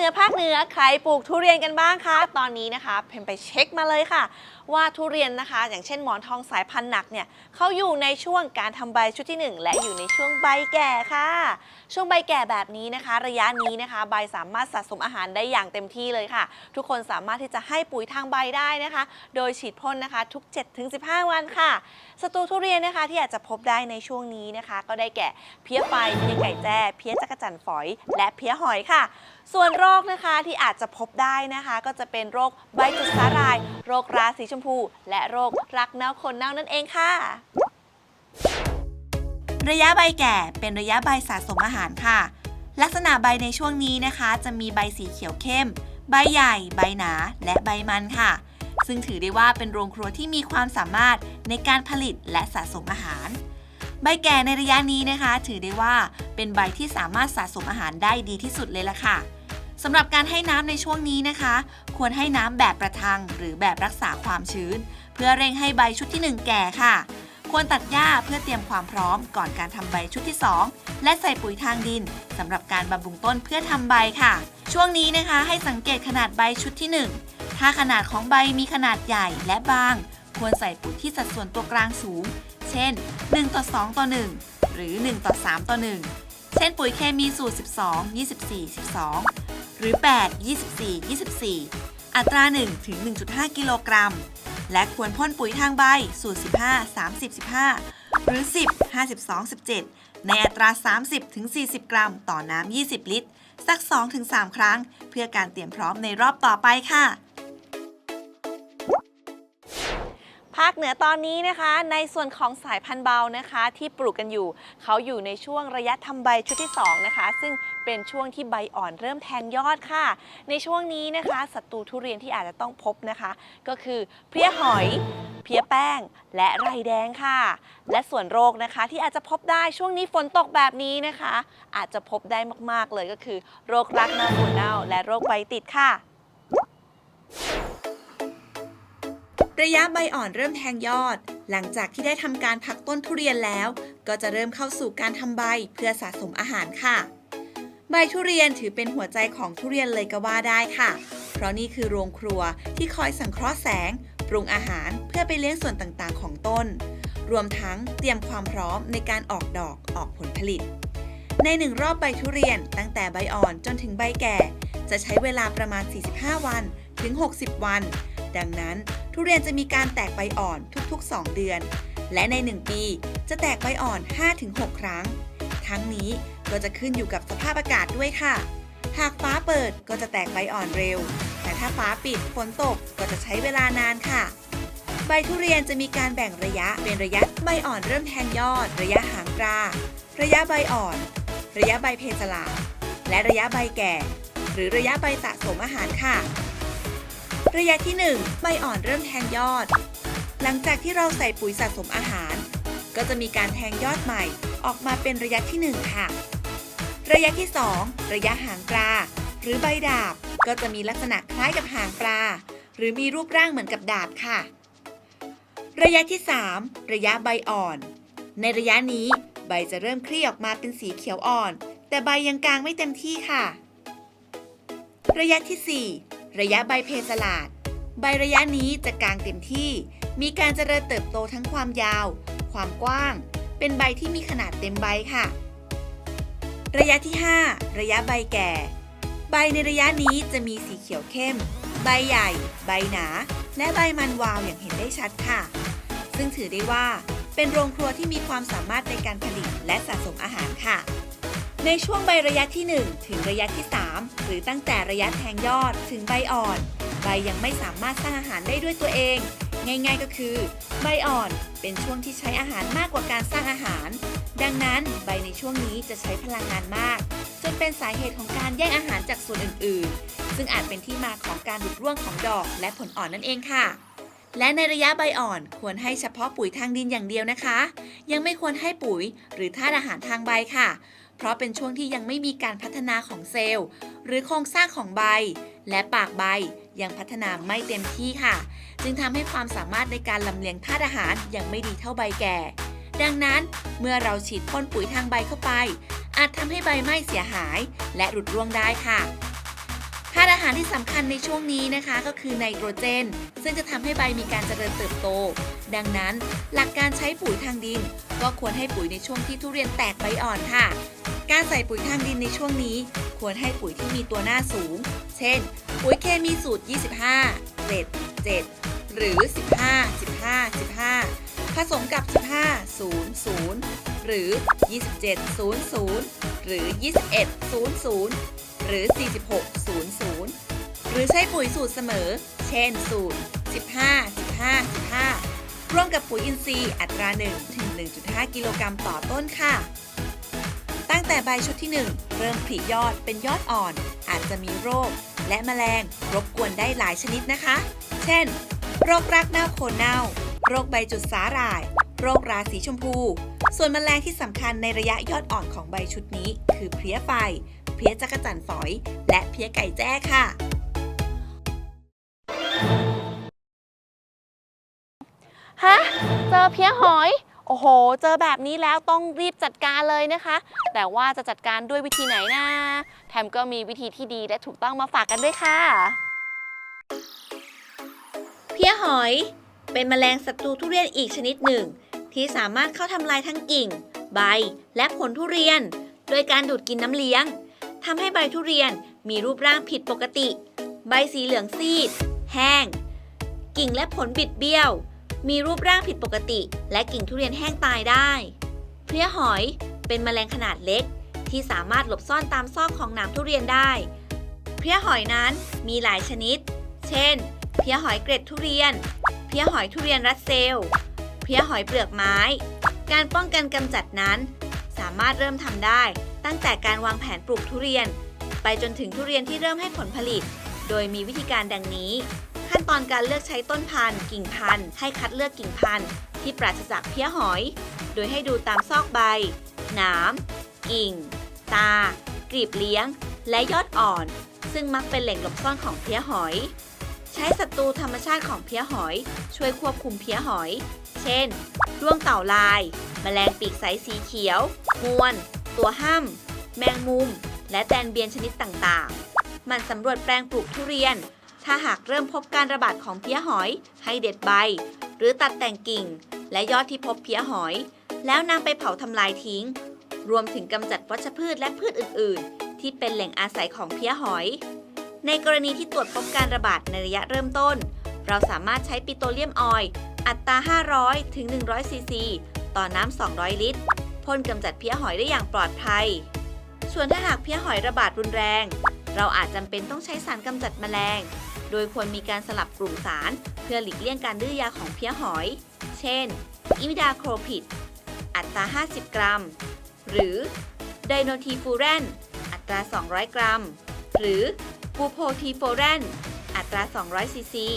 เหนือภาคเหนือใครปลูกทุเรียนกันบ้างคะตอนนี้นะคะเพมไปเช็คมาเลยค่ะ ว่าทุเรียนนะคะ อย่างเช่นหมอนทองสายพันธุ์หนักเนี่ยเขาอยู่ในช่วงการทำใบชุดที่หนึ่งและอยู่ในช่วงใบแก่ค่ะ ช่วงใบแก่แบบนี้นะคะ ระยะนี้นะคะ ใบสามารถสะสมอาหารได้อย่างเต็มที่เลยค่ะ ทุกคนสามารถที่จะให้ปุ๋ยทางใบได้นะคะ โดยฉีดพ่นนะคะทุก 7-15 วันค่ะศัตรูทุเรียนนะคะที่อาจจะพบได้ในช่วงนี้นะคะ ก็ได้แก่เพี้ยไฟเพี้ยไก่แจ้เพี้ยจักรจั่นฝอย และเพี้ยหอยค่ะ ส่วนโรคนะคะที่อาจจะพบได้นะคะ ก็จะเป็นโรคใบจุดสาหร่าย โรคราสีชมพู และโรครักเน่าคนเน่านั่นเองค่ะ ระยะใบแก่เป็นระยะใบสะสมอาหารค่ะ ลักษณะใบในช่วงนี้นะคะ จะมีใบสีเขียวเข้ม ใบใหญ่ ใบหนา และใบมันค่ะ ซึ่งถือได้ว่าเป็นโรงครัวที่มีความสามารถในการผลิตและสะสมอาหารใบแก่ในระยะนี้นะคะ ถือได้ว่าเป็นใบที่สามารถสะสมอาหารได้ดีที่สุดเลยล่ะค่ะ สำหรับการให้น้ำในช่วงนี้นะคะ ควรให้น้ำแบบประทังหรือแบบรักษาความชื้น เพื่อเร่งให้ใบชุดที่หนึ่งแก่ค่ะ ควรตัดหญ้าเพื่อเตรียมความพร้อมก่อนการทำใบชุดที่ 2 และใส่ปุ๋ยทางดินสำหรับการบำรุงต้นเพื่อทำใบค่ะ ช่วงนี้นะคะให้สังเกตขนาดใบชุดที่ 1 ถ้าขนาดของใบมีขนาดใหญ่และบาง ควรใส่ปุ๋ยที่สัดส่วนตัวกลางสูง เช่น 1 ต่อ 2 ต่อ 1 หรือ 1 ต่อ 3 ต่อ 1 เช่นปุ๋ยเคมีสูตร 12 24 12 หรือ 8 24 24 อัตรา 1 ถึง 1.5 กิโลกรัม และควรพ่นปุ๋ยทางใบสูตร 15 30 15 หรือ 10 52 17 ในอัตรา 30 ถึง 40 กรัม ต่อน้ำ 20 ลิตร สัก2ถึง3ครั้ง เพื่อการเตรียมพร้อมในรอบต่อไปค่ะาคเหนือตอนนี้นะคะ ในส่วนของสายพันธุ์เบานะคะ ที่ปลูกกันอยู่ เขาอยู่ในช่วงระยะทำใบชุดที่ 2 นะคะ ซึ่งเป็นช่วงที่ใบอ่อนเริ่มแทงยอดค่ะ ในช่วงนี้นะคะศัตรูทุเรียนที่อาจจะต้องพบนะคะ ก็คือเพลี้ยหอยเพี้ยแป้ง และไรแดงค่ะ และส่วนโรคนะคะที่อาจจะพบได้ช่วงนี้ฝนตกแบบนี้นะคะ อาจจะพบได้มากๆเลยก็คือ โรครักเน่าหัวเน่าและโรคใบติดค่ะ ระยะใบอ่อนเริ่มแทงยอด หลังจากที่ได้ทำการพักต้นทุเรียนแล้ว ก็จะเริ่มเข้าสู่การทำใบเพื่อสะสมอาหารค่ะ ใบทุเรียนถือเป็นหัวใจของทุเรียนเลยก็ว่าได้ค่ะ เพราะนี่คือโรงครัวที่คอยสังเคราะห์แสง ปรุงอาหารเพื่อไปเลี้ยงส่วนต่างๆ ของต้น รวมทั้งเตรียมความพร้อมในการออกดอกออกผลผลิต ในหนึ่งรอบใบทุเรียนตั้งแต่ใบอ่อนจนถึงใบแก่ จะใช้เวลาประมาณ 45 วันถึง 60 วัน ดังนั้น ทุเรียนจะมีการแตกใบอ่อนทุก ๆ 2 เดือน และใน 1 ปีจะแตกใบอ่อน 5-6 ครั้ง ทั้งนี้ก็จะขึ้นอยู่กับสภาพอากาศด้วยค่ะ หากฟ้าเปิดก็จะแตกใบอ่อนเร็ว แต่ถ้าฟ้าปิดฝนตกก็จะใช้เวลานานค่ะ ใบทุเรียนจะมีการแบ่งระยะเป็นระยะใบอ่อนเริ่มแทงยอด ระยะหางปลาระยะใบอ่อน ระยะใบเพสลาและระยะใบแก่ หรือระยะใบสะสมอาหารค่ะ ระยะที่ 1 ใบอ่อนเริ่มแทงยอด หลังจากที่เราใส่ปุ๋ยสะสมอาหาร ก็จะมีการแทงยอดใหม่ออกมาเป็นระยะที่ 1 ค่ะ ระยะที่ 2 ระยะหางปลา หรือใบดาบ ก็จะมีลักษณะคล้ายกับหางปลา หรือมีรูปร่างเหมือนกับดาบค่ะ ระยะที่ 3 ระยะใบอ่อน ในระยะนี้ใบจะเริ่มคลี่ออกมาเป็นสีเขียวอ่อน แต่ใบยังกลางไม่เต็มที่ค่ะ ระยะที่ 4 ระยะใบเพสลาด ใบระยะนี้จะกลางเต็มที่ มีการเจริญเติบโตทั้งความยาว ความกว้าง เป็นใบที่มีขนาดเต็มใบค่ะ ระยะที่ 5 ระยะใบแก่ ใบในระยะนี้จะมีสีเขียวเข้ม ใบใหญ่ ใบหนา และใบมันวาวอย่างเห็นได้ชัดค่ะ ซึ่งถือได้ว่าเป็นโรงครัวที่มีความสามารถในการผลิตและสะสมอาหารค่ะ ในช่วงใบระยะที่ 1 ถึงระยะที่ 3 หรือตั้งแต่ระยะแทงยอดถึงใบอ่อน ใบยังไม่สามารถสร้างอาหารได้ด้วยตัวเอง ง่ายๆก็คือ ใบอ่อนเป็นช่วงที่ใช้อาหารมากกว่าการสร้างอาหาร ดังนั้นใบในช่วงนี้จะใช้พลังงานมาก จนเป็นสาเหตุของการแย่งอาหารจากส่วนอื่นๆ ซึ่งอาจเป็นที่มาของการหลุดร่วงของดอกและผลอ่อนนั่นเองค่ะและในระยะใบอ่อนควรให้เฉพาะปุ๋ยทางดินอย่างเดียวนะคะ ยังไม่ควรให้ปุ๋ยหรือธาตุอาหารทางใบค่ะ เพราะเป็นช่วงที่ยังไม่มีการพัฒนาของเซลล์ หรือโครงสร้างของใบ และปากใบยังพัฒนาไม่เต็มที่ค่ะ จึงทำให้ความสามารถในการลำเลียงธาตุอาหารยังไม่ดีเท่าใบแก่ ดังนั้นเมื่อเราฉีดพ่นปุ๋ยทางใบเข้าไป อาจทำให้ใบไม้เสียหาย และหลุดร่วงได้ค่ะ ธาตุอาหารที่สำคัญในช่วงนี้นะคะ ก็คือไนโตรเจน ซึ่งจะทำให้ใบมีการเจริญเติบโต ดังนั้นหลักการใช้ปุ๋ยทางดิน ก็ควรให้ปุ๋ยในช่วงที่ทุเรียนแตกใบอ่อนค่ะ การใส่ปุ๋ยทางดินในช่วงนี้ ควรให้ปุ๋ยที่มีตัวหน้าสูง เช่น ปุ๋ยเคมีสูตร 25 7 7 หรือ 15 15 15 ผสมกับ 15 0 0 หรือ 27 0 0 หรือ 21 0 0 หรือ 46 0 0 หรือใช้ปุ๋ยสูตรเสมอ เช่นสูตร 15 15 15 ร่วมกับปุ๋ยอินทรีย์อัตรา 1 ถึง 1.5 กิโลกรัมต่อต้นค่ะ ตั้งแต่ใบชุดที่ 1 เริ่มผลิยอดเป็นยอดอ่อน อาจจะมีโรค และแมลงรบกวนได้หลายชนิดนะคะ เช่น โรครักเน่าโคนเน่า โรคใบจุดสาหร่าย โรคราสีชมพู ส่วนแมลงที่สำคัญในระยะยอดอ่อนของใบชุดนี้ คือเพลี้ยไฟ เพลี้ยจักรจั่นฝอย และเพลี้ยไก่แจ้ค่ะ ฮะ เจอเพี้ยหอย โอ้โห เจอแบบนี้แล้วต้องรีบจัดการเลยนะคะ แต่ว่าจะจัดการด้วยวิธีไหนนะ แถมก็มีวิธีที่ดีและถูกต้องมาฝากกันด้วยค่ะ เพี้ยหอย เป็นแมลงศัตรูทุเรียนอีกชนิดหนึ่ง ที่สามารถเข้าทำลายทั้งกิ่ง ใบ และผลทุเรียน โดยการดูดกินน้ำเลี้ยงทำให้ใบทุเรียนมีรูปร่างผิดปกติ ใบสีเหลืองซีด แห้ง กิ่งและผลบิดเบี้ยว มีรูปร่างผิดปกติ และกิ่งทุเรียนแห้งตายได้ เพลี้ยหอยเป็นแมลงขนาดเล็ก ที่สามารถหลบซ่อนตามซอกของหนามทุเรียนได้ เพลี้ยหอยนั้นมีหลายชนิด เช่น เพลี้ยหอยเกร็ดทุเรียน เพลี้ยหอยทุเรียนรัสเซล เพลี้ยหอยเปลือกไม้ การป้องกันกำจัดนั้น สามารถเริ่มทำได้ตั้งแต่การวางแผนปลูกทุเรียน ไปจนถึงทุเรียนที่เริ่มให้ผลผลิต โดยมีวิธีการดังนี้ ขั้นตอนการเลือกใช้ต้นพันธุ์กิ่งพันธุ์ให้คัดเลือกกิ่งพันธุ์ที่ปราศจากเพี้ยหอย โดยให้ดูตามซอกใบ หนาม กิ่ง ตา กลีบเลี้ยง และยอดอ่อน ซึ่งมักเป็นแหล่งหลบซ่อนของเพี้ยหอย ใช้ศัตรูธรรมชาติของเพี้ยหอย ช่วยควบคุมเพี้ยหอย เช่น ร่วงเต่าลาย แมลงปีกใสสีเขียว มวน ตัวห้ำแมงมุม และแตนเบียนชนิดต่างๆ มันสำรวจแปลงปลูกทุเรียน ถ้าหากเริ่มพบการระบาดของเพี้ยหอย ให้เด็ดใบ หรือตัดแต่งกิ่ง และยอดที่พบเพี้ยหอย แล้วนำไปเผาทำลายทิ้ง รวมถึงกำจัดวัชพืชและพืชอื่น ๆ ที่เป็นแหล่งอาศัยของเพี้ยหอย ในกรณีที่ตรวจพบการระบาดในระยะเริ่มต้น เราสามารถใช้ปิโตรเลียมออยล์อัตรา 500 ถึง 100 ซีซี ต่อน้ำ 200 ลิตร พ่นกำจัดเพี้ยหอยได้อย่างปลอดภัย ส่วนถ้าหากเพี้ยหอยระบาดรุนแรง เราอาจจำเป็นต้องใช้สารกำจัดแมลง โดยควรมีการสลับกลุ่มสาร เพื่อหลีกเลี่ยงการดื้อยาของเพี้ยหอย เช่น อิมิดาโครพิด อัตรา 50 กรัม หรือไดโนทีฟูแรน อัตรา 200 กรัม หรือบูโพทีโฟแรน อัตรา 200 ซีซี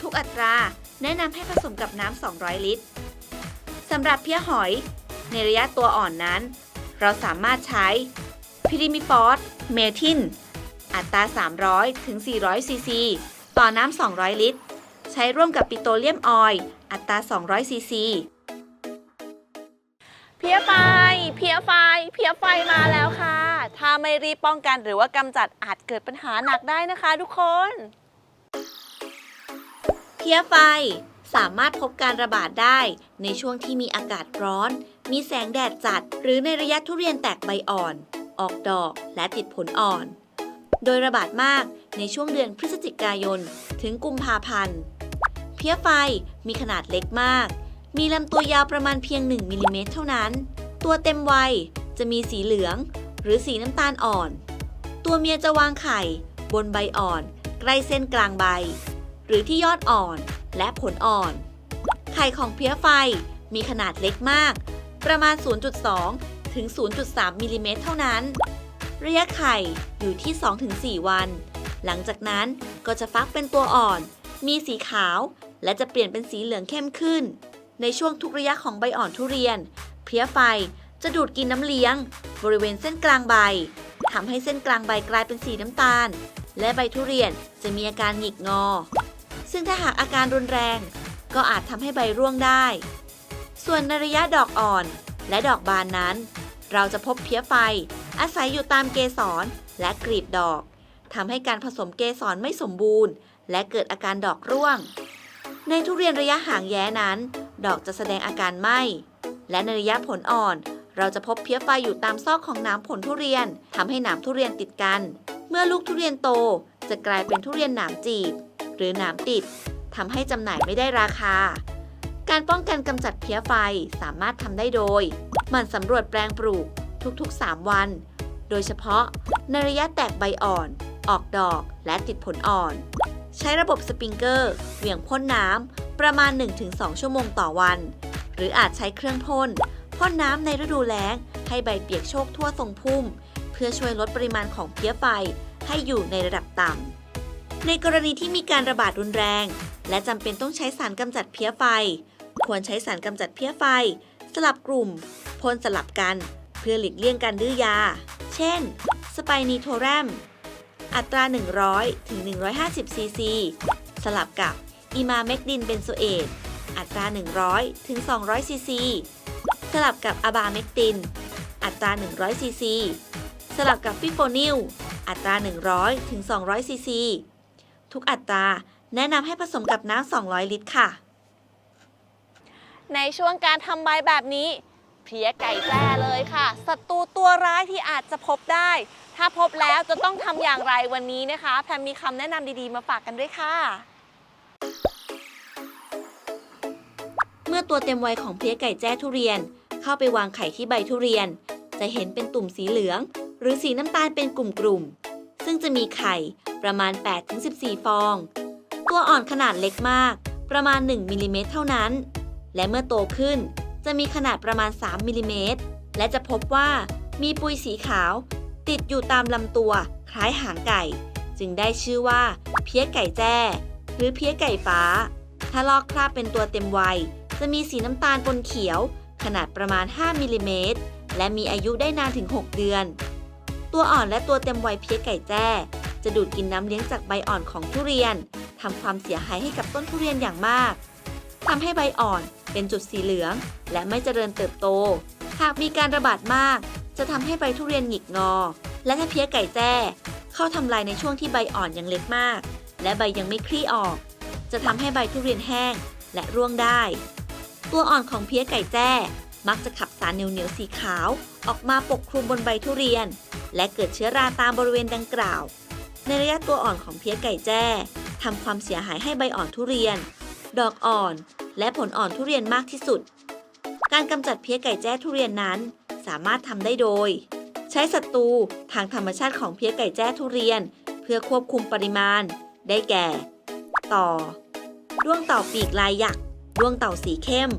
ทุกอัตราแนะนำให้ผสมกับน้ำ 200 ลิตรสำหรับเพี้ยหอย ในระยะตัวอ่อนนั้น เราสามารถใช้พิริมิฟอสเมทิน อัตรา 300 ถึง 400 ซีซี ต่อน้ำ 200 ลิตร ใช้ร่วมกับปิโตรเลียมออยล์อัตรา 200 ซีซี เพี้ยไฟ เพี้ยไฟ เพี้ยไฟมาแล้วค่ะ ถ้าไม่รีบป้องกันหรือว่ากำจัดอาจเกิดปัญหาหนักได้นะคะทุกคน เพี้ยไฟสามารถพบการระบาดได้ในช่วงที่มีอากาศร้อน มีแสงแดดจัด หรือในระยะทุเรียนแตกใบอ่อน ออกดอกและติดผลอ่อน โดยระบาดมากในช่วงเดือนพฤศจิกายน ถึงกุมภาพันธ์ เพี้ยไฟมีขนาดเล็กมาก มีลำตัวยาวประมาณเพียง 1มิลลิเมตรเท่านั้น ตัวเต็มวัยจะมีสีเหลือง หรือสีน้ำตาลอ่อน ตัวเมียจะวางไข่ บนใบอ่อน ใกล้เส้นกลางใบ หรือที่ยอดอ่อนและผลอ่อน ไข่ของเพี้ยไฟมีขนาดเล็กมาก ประมาณ 0.2 ถึง 0.3มิลลิเมตรเท่านั้น ระยะไข่อยู่ที่ 2-4 วัน หลังจากนั้นก็จะฟักเป็นตัวอ่อน มีสีขาว และจะเปลี่ยนเป็นสีเหลืองเข้มขึ้น ในช่วงทุกระยะของใบอ่อนทุเรียน เพี้ยไฟจะดูดกินน้ำเลี้ยง บริเวณเส้นกลางใบทำให้เส้นกลางใบกลายเป็นสีน้ำตาล และใบทุเรียนจะมีอาการหงิกงอ ซึ่งถ้าหากอาการรุนแรง ก็อาจทำให้ใบร่วงได้ ส่วนในระยะดอกอ่อนและดอกบานนั้น เราจะพบเพี้ยไฟ อาศัยอยู่ตามเกสรและกลีบดอกทำให้การผสมเกสรไม่สมบูรณ์ และเกิดอาการดอกร่วง ในทุเรียนระยะห่างแย้นั้น ดอกจะแสดงอาการไหม้และในระยะผลอ่อน เราจะพบเพี้ยไฟอยู่ตามซอกของหน้ำผลทุเรียนทำให้หนามทุเรียนติดกัน เมื่อลูกทุเรียนโตจะกลายเป็นทุเรียนหนามจีบ หรือหนามติดทำให้จำหน่ายไม่ได้ราคา การป้องกันกำจัดเพี้ยไฟสามารถทำได้โดยหมั่นสำรวจแปลงปลูกทุกๆ 3 วัน โดยเฉพาะในระยะแตกใบอ่อน ออกดอกและติดผลอ่อน ใช้ระบบสปริงเกอร์เหวี่ยงพ่นน้ำประมาณ 1-2 ชั่วโมงต่อวัน หรืออาจใช้เครื่องพ่นพ่นน้ำในฤดูแล้ง ให้ใบเปียกโชกทั่วทรงพุ่ม เพื่อช่วยลดปริมาณของเพี้ยไฟให้อยู่ในระดับต่ำ ในกรณีที่มีการระบาดรุนแรง และจำเป็นต้องใช้สารกำจัดเพี้ยไฟ ควรใช้สารกำจัดเพี้ยไฟ สลับกลุ่มพ่นสลับกัน เพื่อหลีกเลี่ยงการดื้อยา เช่น สไปนีโทแรม อัตรา 100 ถึง 150 ซีซี สลับกับอิมาเมกดินเบนโซเอต อัตรา 100 ถึง 200 ซีซี สลับกับอะบาเมกติน อัตรา 100 ซีซี สลับกับฟิโฟนิล อัตรา 100 ถึง 200 ซีซี ทุกอัตราแนะนำให้ผสมกับน้ำ 200 ลิตรค่ะ ในช่วงการทำใบแบบนี้ เพลี้ยไก่แจ้เลยค่ะศัตรูตัวร้ายที่อาจจะพบได้ ถ้าพบแล้วจะต้องทำอย่างไรวันนี้นะคะ แพมมีคำแนะนำดีๆ มาฝากกันด้วยค่ะ เมื่อตัวเต็มวัยของเพลี้ยไก่แจ้ทุเรียน เข้าไปวางไข่ที่ใบทุเรียน จะเห็นเป็นตุ่มสีเหลือง หรือสีน้ำตาลเป็นกลุ่มๆซึ่งจะมีไข่ประมาณ 8-14 ฟอง ตัวอ่อนขนาดเล็กมาก ประมาณ 1มิลลิเมตรเท่านั้น และเมื่อโตขึ้น จะมีขนาดประมาณ 3มิลลิเมตรและจะพบว่ามีปุยสีขาว ติดอยู่ตามลำตัวคล้ายหางไก่ จึงได้ชื่อว่า เพี้ยไก่แจ้ หรือเพี้ยไก่ฟ้า ถ้าลอกคราบเป็นตัวเต็มวัย จะมีสีน้ำตาลปนเขียว ขนาดประมาณ 5มิลลิเมตรและมีอายุได้นานถึง 6 เดือน ตัวอ่อนและตัวเต็มวัยเพี้ยไก่แจ้ จะดูดกินน้ำเลี้ยงจากใบอ่อนของทุเรียนทำความเสียหายให้กับต้นทุเรียนอย่างมากทำให้ใบอ่อน เป็นจุดสีเหลือง และไม่เจริญเติบโต หากมีการระบาดมาก จะทำให้ใบทุเรียนหงิกงอ และถ้าเพี้ยไก่แจ้ เข้าทำลายในช่วงที่ใบอ่อนยังเล็กมาก และใบยังไม่คลี่ออก จะทำให้ใบทุเรียนแห้งและร่วงได้ ตัวอ่อนของเพี้ยไก่แจ้ มักจะขับสารเหนียวๆสีขาว ออกมาปกคลุมบนใบทุเรียน และเกิดเชื้อราตามบริเวณดังกล่าว ในระยะตัวอ่อนของเพี้ยไก่แจ้ทำความเสียหายให้ใบอ่อนทุเรียน ดอกอ่อน และผลอ่อนทุเรียนมากที่สุด การกำจัดเพี้ยไก่แจ้ทุเรียนนั้น สามารถทำได้โดย ใช้ศัตรูทางธรรมชาติของเพี้ยไก่แจ้ทุเรียน เพื่อควบคุมปริมาณ ได้แก่ ต่อด้วงเต่าปีกลายหยักด้วงเต่าสีเข้ม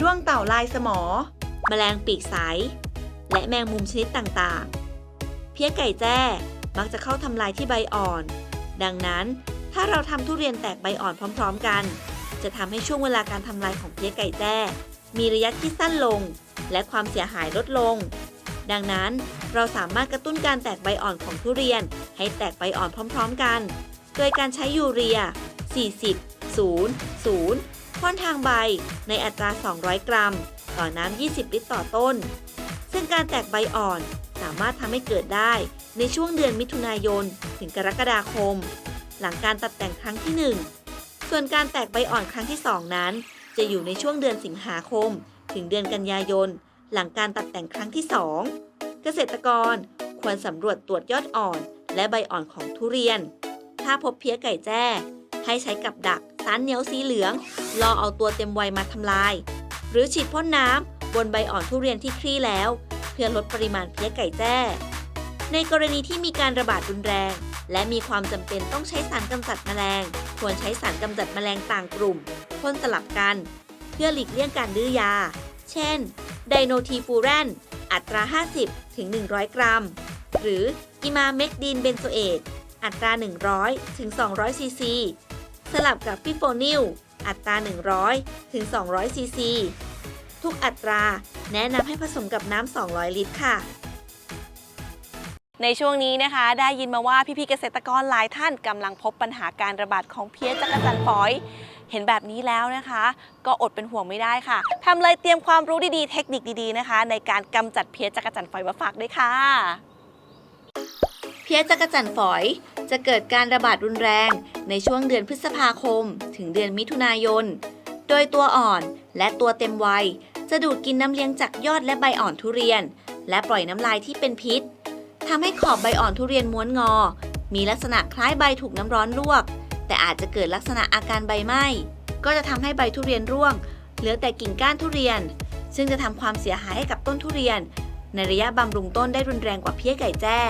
ด้วงเต่าลายสมอ แมลงปีกใส และแมงมุมชนิดต่างๆ เพี้ยไก่แจ้มักจะเข้าทำลายที่ใบอ่อน ดังนั้น ถ้าเราทำทุเรียนแตกใบอ่อนพร้อมๆกัน จะทำให้ช่วงเวลาการทำลายของเพี้ยไก่แจ้มีระยะที่สั้นลง และความเสียหายลดลง ดังนั้นเราสามารถกระตุ้นการแตกใบอ่อนของทุเรียน ให้แตกใบอ่อนพร้อม ๆ กัน โดยการใช้ยูเรีย 40 0 0พ่นทางใบในอัตรา 200 กรัม ต่อน้ำ 20 ลิตรต่อต้น ซึ่งการแตกใบอ่อนสามารถทำให้เกิดได้ในช่วงเดือนมิถุนายน ถึงกรกฎาคม หลังการตัดแต่งครั้งที่ 1 ส่วนการแตกใบอ่อนครั้งที่ 2 นั้น จะอยู่ในช่วงเดือนสิงหาคม ถึงเดือนกันยายน หลังการตัดแต่งครั้งที่ 2 เกษตรกรควรสำรวจตรวจยอดอ่อน และใบอ่อนของทุเรียน ถ้าพบเพี้ยไก่แจ้ ให้ใช้กับดักสารเหนียวสีเหลืองรอเอาตัวเต็มวัยมาทำลาย หรือฉีดพ่นน้ำบนใบอ่อนทุเรียนที่คลี่แล้ว เพื่อลดปริมาณเพี้ยไก่แจ้ ในกรณีที่มีการระบาดรุนแรง และมีความจำเป็นต้องใช้สารกำจัดแมลง ควรใช้สารกำจัดแมลงต่างกลุ่มพ่นสลับกัน เพื่อหลีกเลี่ยงการดื้อยา เช่น ไดโนทีฟูแรน อัตรา 50 ถึง 100 กรัม หรืออิมาเมกดีนเบนโซเอต อัตรา 100 ถึง 200 ซีซี สลับกับฟิโฟนิล อัตรา 100 ถึง 200 ซีซี ทุกอัตราแนะนำให้ผสมกับน้ำ 200 ลิตรค่ะ ในช่วงนี้นะคะ ได้ยินมาว่าพี่ๆเกษตรกรหลายท่านกำลังพบปัญหาการระบาดของเพี้ยจักรจันทร์ฝอย เห็นแบบนี้แล้วนะคะ ก็อดเป็นห่วงไม่ได้ค่ะแพมเลยเตรียมความรู้ดีๆ เทคนิคดีๆนะคะ ในการกำจัดเพี้ยจักรจันทร์ฝอยมาฝากด้วยค่ะ เพี้ยจักรจันฝอย จะเกิดการระบาดรุนแรงในช่วงเดือนพฤษภาคม ถึงเดือนมิถุนายน โดยตัวอ่อนและตัวเต็มวัย จะดูดกินน้ำเลี้ยงจากยอดและใบอ่อนทุเรียน และปล่อยน้ำลายที่เป็นพิษ ทำให้ขอบใบอ่อนทุเรียนม้วนงอ มีลักษณะคล้ายใบถูกน้ำร้อนลวก แต่อาจจะเกิดลักษณะอาการใบไหม้ ก็จะทำให้ใบทุเรียนร่วง เหลือแต่กิ่งก้านทุเรียน ซึ่งจะทำความเสียหายให้กับต้นทุเรียน ในระยะบำรุงต้นได้รุนแรงกว่าเพี้ยไก่แจ้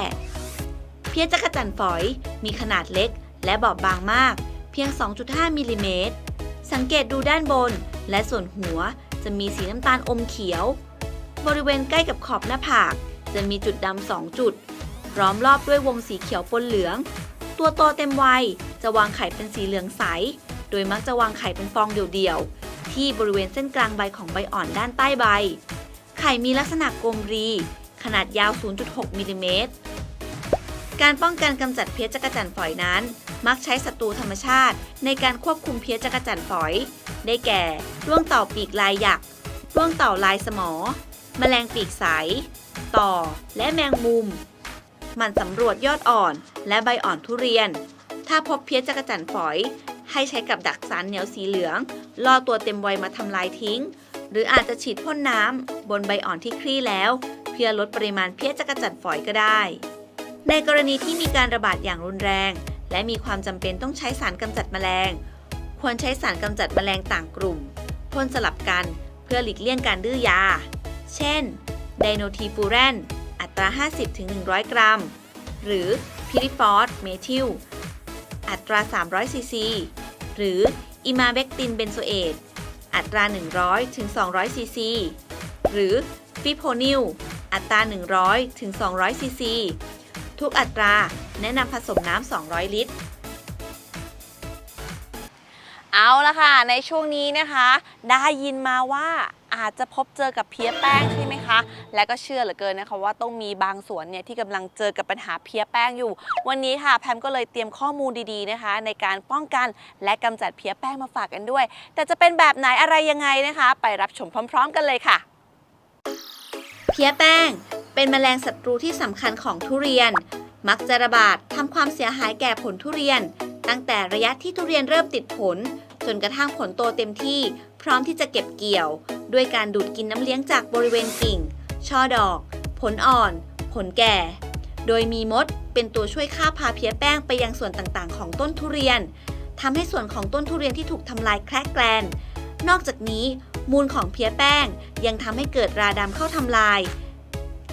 เพี้ยจักรจั่นฝอย มีขนาดเล็ก และบอบบางมาก เพียง 2.5มิลลิเมตร สังเกตดูด้านบน และส่วนหัวจะมีสีน้ำตาลอมเขียว บริเวณใกล้กับขอบหน้าผาก จะมีจุดดำสองจุดล้อมรอบด้วยวงสีเขียวปนเหลือง ตัวโตเต็มวัยจะวางไข่เป็นสีเหลืองใส โดยมักจะวางไข่เป็นฟองเดี่ยวๆ ที่บริเวณเส้นกลางใบของใบอ่อนด้านใต้ใบ ไข่มีลักษณะกลมรี ขนาดยาว 0.6 มิลลิเมตร การป้องกันกำจัดเพี้ยจักรจันฝอยนั้น มักใช้ศัตรูธรรมชาติในการควบคุมเพี้ยจักรจันฝอย ได้แก่ร่วงเต่าปีกลายหยักร่วงเต่าลายสมอ แมลงปีกใส ต่อ และแมงมุม มันสำรวจยอดอ่อน และใบอ่อนทุเรียน ถ้าพบเพี้ยจักจั่นฝอย ให้ใช้กับดักสารเหนียวสีเหลือง ล่อตัวเต็มวัยมาทำลายทิ้ง หรืออาจจะฉีดพ่นน้ำบนใบอ่อนที่คลี่แล้ว เพื่อลดปริมาณเพี้ยจักจั่นฝอยก็ได้ ในกรณีที่มีการระบาดอย่างรุนแรง และมีความจำเป็นต้องใช้สารกำจัดแมลง ควรใช้สารกำจัดแมลงต่างกลุ่มพ่นสลับกันเพื่อหลีกเลี่ยงการดื้อยา เช่น ไดโนทีฟูแรน อัตรา 50-100 กรัม หรือพิริฟอสเมทิล อัตรา 300 ซีซี หรืออิมาเบกตินเบนโซเอต อัตรา 100-200 ซีซี หรือฟิโพนิล อัตรา 100-200 ซีซี ทุกอัตราแนะนำผสมน้ำ 200 ลิตรเอาละค่ะ ในช่วงนี้นะคะ ได้ยินมาว่า อาจจะพบเจอกับเพี้ยแป้งใช่ไหมคะ และก็เชื่อเหลือเกินนะคะว่าต้องมีบางสวนเนี่ยที่กำลังเจอกับปัญหาเพี้ยแป้งอยู่ วันนี้ค่ะแพมก็เลยเตรียมข้อมูลดีๆนะคะ ในการป้องกันและกำจัดเพี้ยแป้งมาฝากกันด้วย แต่จะเป็นแบบไหนอะไรยังไงนะคะ ไปรับชมพร้อม ๆ กันเลยค่ะ เพี้ยแป้ง เป็นแมลงศัตรูที่สำคัญของทุเรียน มักจะระบาดทำความเสียหายแก่ผลทุเรียน ตั้งแต่ระยะที่ทุเรียนเริ่มติดผล จนกระทั่งผลโตเต็มที่ พร้อมที่จะเก็บเกี่ยว ด้วยการดูดกินน้ำเลี้ยงจากบริเวณกิ่ง ช่อดอก ผลอ่อน ผลแก่ โดยมีมดเป็นตัวช่วยฆ่าพาเพี้ยแป้งไปยังส่วนต่างๆ ของต้นทุเรียนทำให้ส่วนของต้นทุเรียนที่ถูกทำลายแคลกแกลน นอกจากนี้ มูลของเพี้ยแป้งยังทำให้เกิดราดำเข้าทำลาย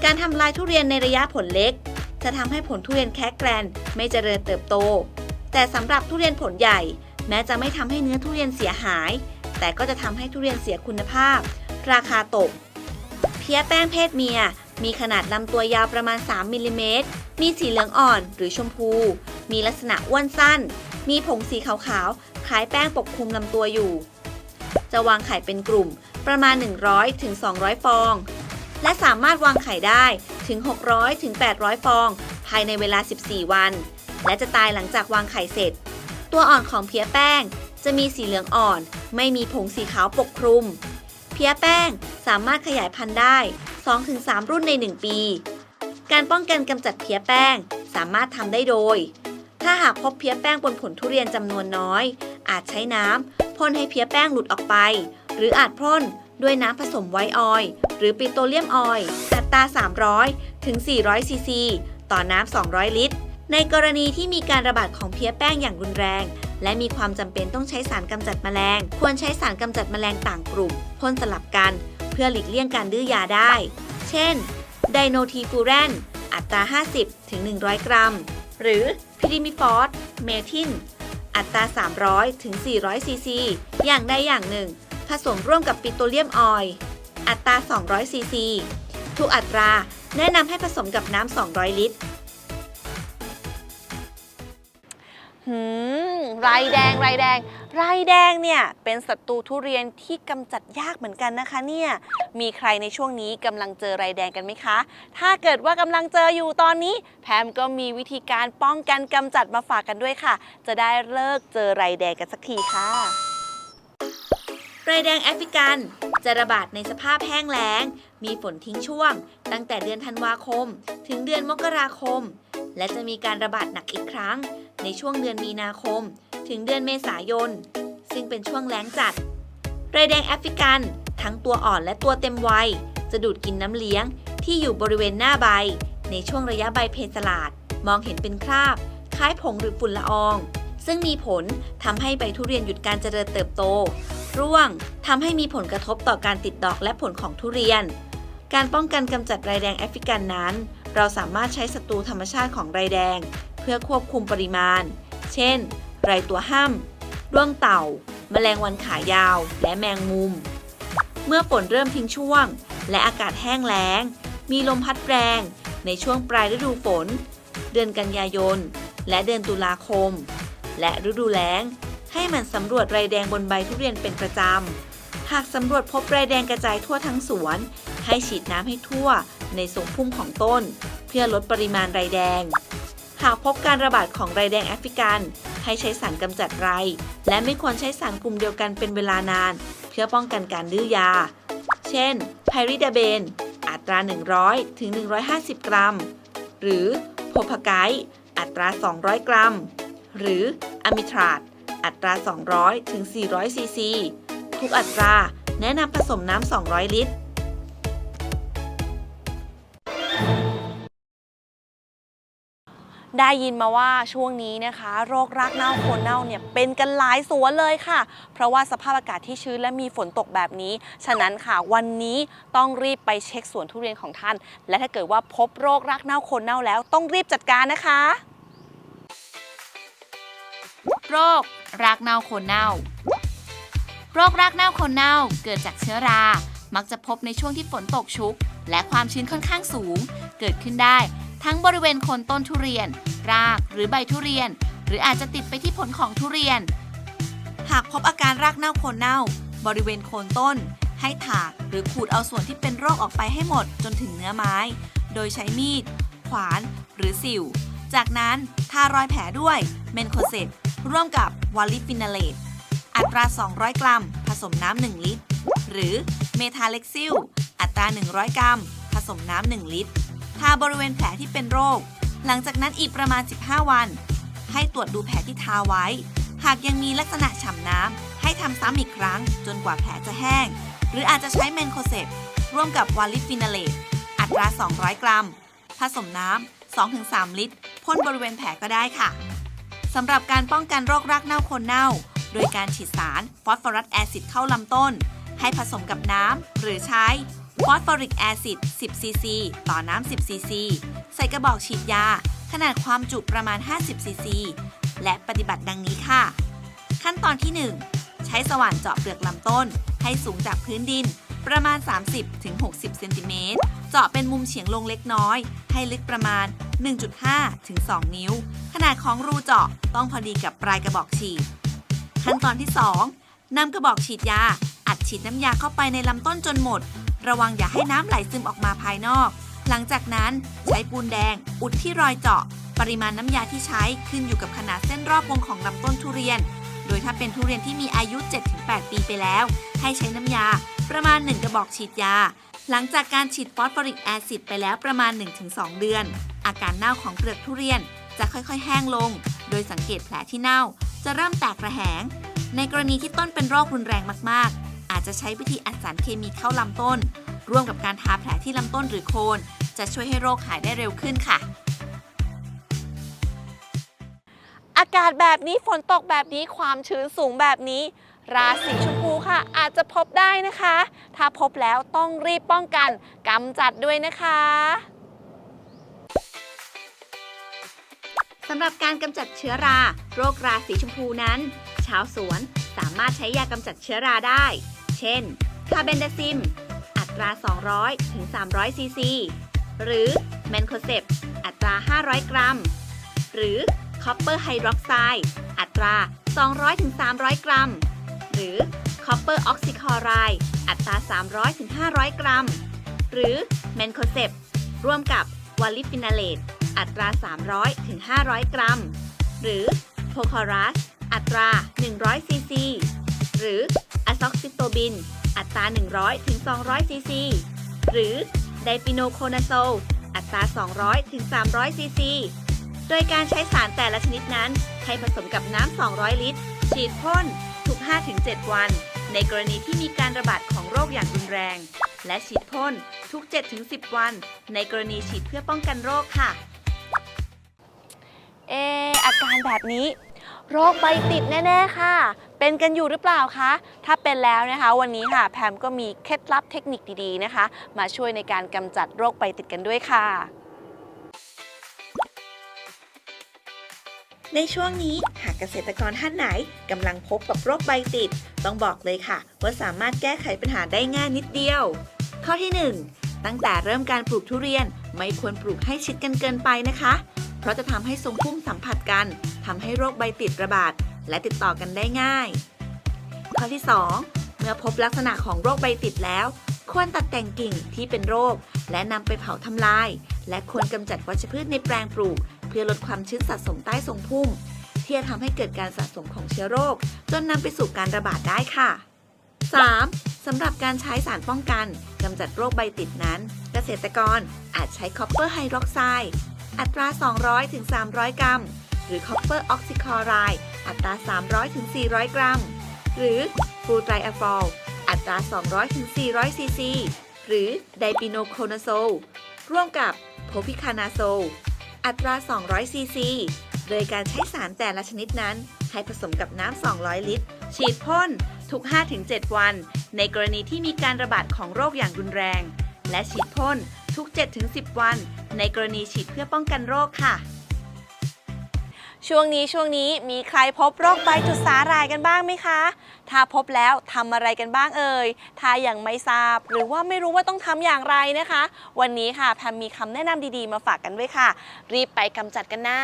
การทำลายทุเรียนในระยะผลเล็ก จะทำให้ผลทุเรียนแคกแกรนไม่เจริญเติบโต แต่สำหรับทุเรียนผลใหญ่ แม้จะไม่ทำให้เนื้อทุเรียนเสียหาย แต่ก็จะทำให้ทุเรียนเสียคุณภาพ ราคาตก เพี้ยแป้งเพศเมีย มีขนาดลำตัวยาวประมาณ 3มิลลิเมตร มีสีเหลืองอ่อนหรือชมพู มีลักษณะอ้วนสั้น มีผงสีขาวๆ คล้ายแป้งปกคลุมลำตัวอยู่ จะวางไข่เป็นกลุ่มประมาณ 100ถึง200ฟอง และสามารถวางไข่ได้ถึง 600ถึง800 ฟอง ภายในเวลา 14 วัน และจะตายหลังจากวางไข่เสร็จ ตัวอ่อนของเพี้ยแป้ง จะมีสีเหลืองอ่อน ไม่มีผงสีขาวปกคลุม เพี้ยแป้งสามารถขยายพันธุ์ได้ 2-3 รุ่นใน 1 ปี การป้องกันกำจัดเพี้ยแป้งสามารถทำได้โดย ถ้าหากพบเพี้ยแป้งบนผลทุเรียนจำนวนน้อย อาจใช้น้ำพ่นให้เพี้ยแป้งหลุดออกไป หรืออาจพ่นด้วยน้ำผสมไวท์ออยล์หรือปิโตรเลียมออยล์อัตรา 300 ถึง 400 ซีซี ต่อน้ำ 200 ลิตร ในกรณีที่มีการระบาดของเพี้ยแป้งอย่างรุนแรง และมีความจำเป็นต้องใช้สารกำจัดแมลง ควรใช้สารกำจัดแมลงต่างกลุ่มพ่นสลับกัน เพื่อหลีกเลี่ยงการดื้อยาได้ เช่น ไดโนทีฟูแรน อัตรา 50 ถึง 100 กรัม หรือพิริมิฟอสเมทิน อัตรา 300 ถึง 400 ซีซี อย่างใดอย่างหนึ่ง ผสมร่วมกับปิโตรเลียมออยล์อัตรา 200 ซีซี ทุกอัตราแนะนำให้ผสมกับน้ำ 200 ลิตร หืมไรแดงไรแดง ไรแดงเนี่ยเป็นศัตรูทุเรียนที่กำจัดยากเหมือนกันนะคะเนี่ยมีใครในช่วงนี้กำลังเจอไรแดงกันไหมคะ ถ้าเกิดว่ากำลังเจออยู่ตอนนี้ แพมก็มีวิธีการป้องกันกำจัดมาฝากกันด้วยค่ะ จะได้เลิกเจอไรแดงกันสักทีค่ะไรแดงแอฟริกันจะระบาดในสภาพแห้งแล้ง มีฝนทิ้งช่วง ตั้งแต่เดือนธันวาคม ถึงเดือนมกราคม และจะมีการระบาดหนักอีกครั้ง ในช่วงเดือนมีนาคม ถึงเดือนเมษายน ซึ่งเป็นช่วงแล้งจัด ไรแดงแอฟริกัน ทั้งตัวอ่อนและตัวเต็มวัย จะดูดกินน้ำเลี้ยงที่อยู่บริเวณหน้าใบ ในช่วงระยะใบเพสลาด มองเห็นเป็นคราบ คล้ายผงหรือฝุ่นละออง ซึ่งมีผลทำให้ใบทุเรียนหยุดการเจริญเติบโต ร่วงทำให้มีผลกระทบต่อการติดดอกและผลของทุเรียน การป้องกันกำจัดไรแดงแอฟริกันนั้น เราสามารถใช้ศัตรูธรรมชาติของไรแดง เพื่อควบคุมปริมาณ เช่น ไรตัวห้ำด้วงเต่า แมลงวันขายาว และแมงมุม เมื่อฝนเริ่มทิ้งช่วง และอากาศแห้งแล้ง มีลมพัดแรงในช่วงปลายฤดูฝน เดือนกันยายน และเดือนตุลาคม และฤดูแล้ง ให้มันสำรวจไรแดงบนใบทุเรียนเป็นประจำ หากสำรวจพบไรแดงกระจายทั่วทั้งสวน ให้ฉีดน้ำให้ทั่วในทรงพุ่มของต้น เพื่อลดปริมาณไรแดง หากพบการระบาดของไรแดงแอฟริกัน ให้ใช้สารกำจัดไร และไม่ควรใช้สารกลุ่มเดียวกันเป็นเวลานาน เพื่อป้องกันการดื้อยา เช่น ไพริดาเบน อัตรา 100 ถึง 150 กรัม หรือโพพาไกอัตรา 200 กรัม หรืออะมิทราดอัตรา 200 ถึง 400 ซีซี ทุกอัตราแนะนำผสมน้ำ 200 ลิตร ได้ยินมาว่าช่วงนี้นะคะ โรครากเน่าโคนเน่าเนี่ยเป็นกันหลายสวนเลยค่ะ เพราะว่าสภาพอากาศที่ชื้นและมีฝนตกแบบนี้ ฉะนั้นค่ะวันนี้ต้องรีบไปเช็คสวนทุเรียนของท่าน และถ้าเกิดว่าพบโรครากเน่าโคนเน่าแล้วต้องรีบจัดการนะคะ โรครากเน่าโคนเน่า โรครากเน่าโคนเน่าเกิดจากเชื้อรา มักจะพบในช่วงที่ฝนตกชุก และความชื้นค่อนข้างสูง เกิดขึ้นได้ ทั้งบริเวณโคนต้นทุเรียน รากหรือใบทุเรียน หรืออาจจะติดไปที่ผลของทุเรียน หากพบอาการรากเน่าโคนเน่า บริเวณโคนต้น ให้ถากหรือขูดเอาส่วนที่เป็นโรคออกไปให้หมดจนถึงเนื้อไม้ โดยใช้มีด ขวาน หรือสิว จากนั้นทารอยแผลด้วยเมนโคเซตร่วมกับวอลลิฟินาเลตอัตรา 200 กรัม ผสมน้ำ1ลิตร หรือเมทาเล็กซิล อัตรา 100 กรัม ผสมน้ำ1ลิตร ทาบริเวณแผลที่เป็นโรค หลังจากนั้นอีกประมาณ 15 วัน ให้ตรวจดูแผลที่ทาไว้ หากยังมีลักษณะฉ่ำน้ำ ให้ทำซ้ำอีกครั้ง จนกว่าแผลจะแห้ง หรืออาจจะใช้เมนโคเซตร่วมกับวาลิฟินาเลตอัตรา 200 กรัม ผสมน้ำ 2-3 ลิตรพ่นบริเวณแผลก็ได้ค่ะสำหรับการป้องกันโรครากเน่าคนเน่า โดยการฉีดสารฟอสฟอรัสแอซิดเข้าลำต้น ให้ผสมกับน้ำหรือใช้ ฟอสฟอริกแอซิด 10 ซีซี ต่อน้ำ 10 ซีซี ใส่กระบอกฉีดยา ขนาดความจุประมาณ 50 ซีซี และปฏิบัติดังนี้ค่ะ ขั้นตอนที่ 1 ใช้สว่านเจาะเปลือกลำต้น ให้สูงจากพื้นดิน ประมาณ 30-60 เซนติเมตร เจาะเป็นมุมเฉียงลงเล็กน้อย ให้ลึกประมาณ 1.5 ถึง 2 นิ้ว ขนาดของรูเจาะต้องพอดีกับปลายกระบอกฉีด ขั้นตอนที่ 2นำกระบอกฉีดยา อัดฉีดน้ำยาเข้าไปในลำต้นจนหมด ระวังอย่าให้น้ำไหลซึมออกมาภายนอก หลังจากนั้นใช้ปูนแดง อุดที่รอยเจาะ ปริมาณน้ำยาที่ใช้ขึ้นอยู่กับขนาดเส้นรอบวงของลำต้นทุเรียน โดยถ้าเป็นทุเรียนที่มีอายุ 7-8 ปีไปแล้ว ให้ใช้น้ำยา ประมาณ 1 กระบอกฉีดยา หลังจากการฉีดฟอสฟอริกแอซิดไปแล้วประมาณ 1-2 เดือน อาการเน่าของเปลือกทุเรียนจะค่อยๆ แห้งลง โดยสังเกตแผลที่เน่า จะเริ่มแตกระแหง ในกรณีที่ต้นเป็นโรครุนแรงมากๆ อาจจะใช้วิธีอัดสารเคมีเข้าลำต้น ร่วมกับการทาแผลที่ลำต้นหรือโคน จะช่วยให้โรคหายได้เร็วขึ้นค่ะ อากาศแบบนี้ฝนตกแบบนี้ความชื้นสูงแบบนี้ ราศีชมพูค่ะ อาจจะพบได้นะคะ ถ้าพบแล้วต้องรีบป้องกันกำจัดด้วยนะคะสำหรับการกำจัดเชื้อรา โรคราสีชมพูนั้น ชาวสวนสามารถใช้ยากำจัดเชื้อราได้ เช่น คาเบนดซิม อัตรา 200 ถึง 300 ซีซี หรือแมนโคเซปอัตรา 500 กรัม หรือคอปเปอร์ไฮดรอกไซด์อัตรา 200 ถึง 300 กรัม หรือคอปเปอร์ออกซิคอไรด์อัตรา 300 ถึง 500 กรัม หรือแมนโคเซปร่วมกับวอลลิฟินาเลตอัตรา 300 ถึง 500 กรัม หรือโพคอรัส อัตรา 100 ซีซี หรือ ซ็อกซิโตบิน อัตรา 100 ถึง 200 ซีซี หรือไดฟิโนโคนาโซล อัตรา 200 ถึง 300 ซีซี โดยการใช้สารแต่ละชนิดนั้น ให้ผสมกับน้ำ 200 ลิตร ฉีดพ่น ทุก 5-7 วัน ในกรณีที่มีการระบาดของโรคอย่างรุนแรง และฉีดพ่นทุก 7-10 วัน ในกรณีฉีดเพื่อป้องกันโรคค่ะ เอออาการแบบนี้ โรคใบติดแน่ ๆ ค่ะ เป็นกันอยู่หรือเปล่าคะ ถ้าเป็นแล้วนะคะ วันนี้ค่ะแพมก็มีเคล็ดลับเทคนิคดีๆนะคะ มาช่วยในการกำจัดโรคใบติดกันด้วยค่ะ ในช่วงนี้หากเกษตรกรท่านไหนกำลังพบกับโรคใบติด ต้องบอกเลยค่ะ ว่าสามารถแก้ไขปัญหาได้ง่ายนิดเดียว ข้อที่ 1 ตั้งแต่เริ่มการปลูกทุเรียนไม่ควรปลูกให้ชิดกันเกินไปนะคะ เพราะจะทำให้ทรงพุ่มสัมผัสกันทำให้โรคใบติดระบาดและติดต่อกันได้ง่าย ข้อที่ 2 เมื่อพบลักษณะของโรคใบติดแล้ว ควรตัดแต่งกิ่งที่เป็นโรค และนำไปเผาทำลาย และควรกำจัดวัชพืชในแปลงปลูก เพื่อลดความชื้นสะสมใต้ทรงพุ่ม ที่จะทำให้เกิดการสะสมของเชื้อโรค จนนำไปสู่การระบาดได้ค่ะ 3. สำหรับการใช้สารป้องกันกำจัดโรคใบติดนั้น เกษตรกรอาจใช้คอปเปอร์ไฮดรอกไซด์ อัตรา 200-300กรัม หรือคอปเปอร์ออกซิคลอไรด์อัตรา 300-400 กรัม หรือ ฟูไตรอะฟอลอัตรา 200-400ซีซี หรือไดปิโนโคนาโซลร่วมกับโพพิคานาโซลอัตรา 200ซีซี โดยการใช้สารแต่ละชนิดนั้น ให้ผสมกับน้ำ 200 ลิตร ฉีดพ่นทุก 5-7 วัน ในกรณีที่มีการระบาดของโรคอย่างรุนแรง และฉีดพ่น ทุก 7-10 วัน ในกรณีฉีดเพื่อป้องกันโรคค่ะ ช่วงนี้ช่วงนี้มีใครพบโรคใบจุดสาหร่ายกันบ้างไหมคะ ถ้าพบแล้วทำอะไรกันบ้างเอ่ย ถ้ายังไม่ทราบหรือว่าไม่รู้ว่าต้องทำอย่างไรนะคะ วันนี้ค่ะแพมมีคำแนะนำดีๆ มาฝากกันด้วยค่ะ รีบไปกำจัดกันนะ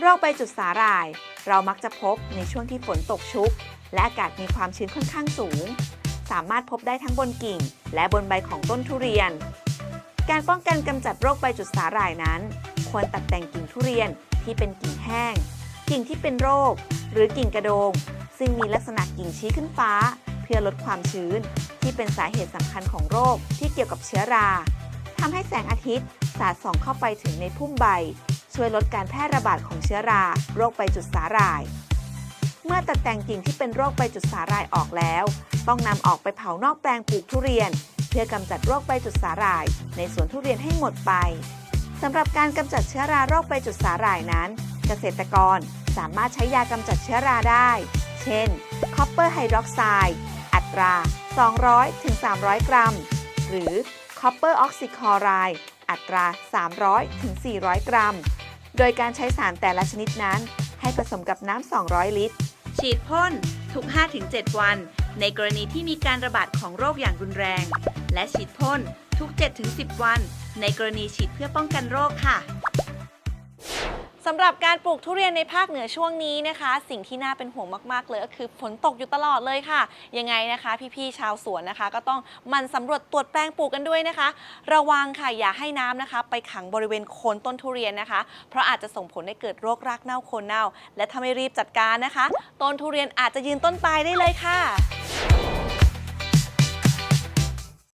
โรคใบจุดสาหร่าย เรามักจะพบในช่วงที่ฝนตกชุก และอากาศมีความชื้นค่อนข้างสูง สามารถพบได้ทั้งบนกิ่ง และบนใบของต้นทุเรียน การป้องกันกำจัดโรคใบจุดสาหร่ายนั้น ควรตัดแต่งกิ่งทุเรียนที่เป็นกิ่งแห้ง กิ่งที่เป็นโรค หรือกิ่งกระโดง ซึ่งมีลักษณะกิ่งชี้ขึ้นฟ้า เพื่อลดความชื้น ที่เป็นสาเหตุสำคัญของโรคที่เกี่ยวกับเชื้อราทำให้แสงอาทิตย์สาดส่องเข้าไปถึงในพุ่มใบ ช่วยลดการแพร่ระบาดของเชื้อรา โรคใบจุดสาหร่าย เมื่อตัดแต่งกิ่งที่เป็นโรคใบจุดสาหร่ายออกแล้ว ต้องนำออกไปเผานอกแปลงปลูกทุเรียน เพื่อกำจัดโรคใบจุดสาหร่าย ในสวนทุเรียนให้หมดไปสำหรับการกำจัดเชื้อราโรคใบจุดสาหร่ายนั้น เกษตรกรสามารถใช้ยากำจัดเชื้อราได้ เช่น คอปเปอร์ไฮดรอกไซด์อัตรา 200-300 กรัม หรือคอปเปอร์ออกซิคอไรด์อัตรา 300-400 กรัม โดยการใช้สารแต่ละชนิดนั้น ให้ผสมกับน้ำ 200 ลิตร ฉีดพ่นทุก 5-7 วัน ในกรณีที่มีการระบาดของโรคอย่างรุนแรง และฉีดพ่นทุก 7-10 วัน ในกรณีฉีดเพื่อป้องกันโรคค่ะ สำหรับการปลูกทุเรียนในภาคเหนือช่วงนี้นะคะ สิ่งที่น่าเป็นห่วงมากๆเลยก็คือฝนตกอยู่ตลอดเลยค่ะ ยังไงนะคะ พี่ๆชาวสวนนะคะ ก็ต้องมันสำรวจตรวจแปลงปลูกกันด้วยนะคะ ระวังค่ะอย่าให้น้ำนะคะ ไปขังบริเวณโคนต้นทุเรียนนะคะ เพราะอาจจะส่งผลให้เกิดโรครากเน่าโคนเน่า และถ้าไม่รีบจัดการนะคะต้นทุเรียนอาจจะยืนต้นตายได้เลยค่ะ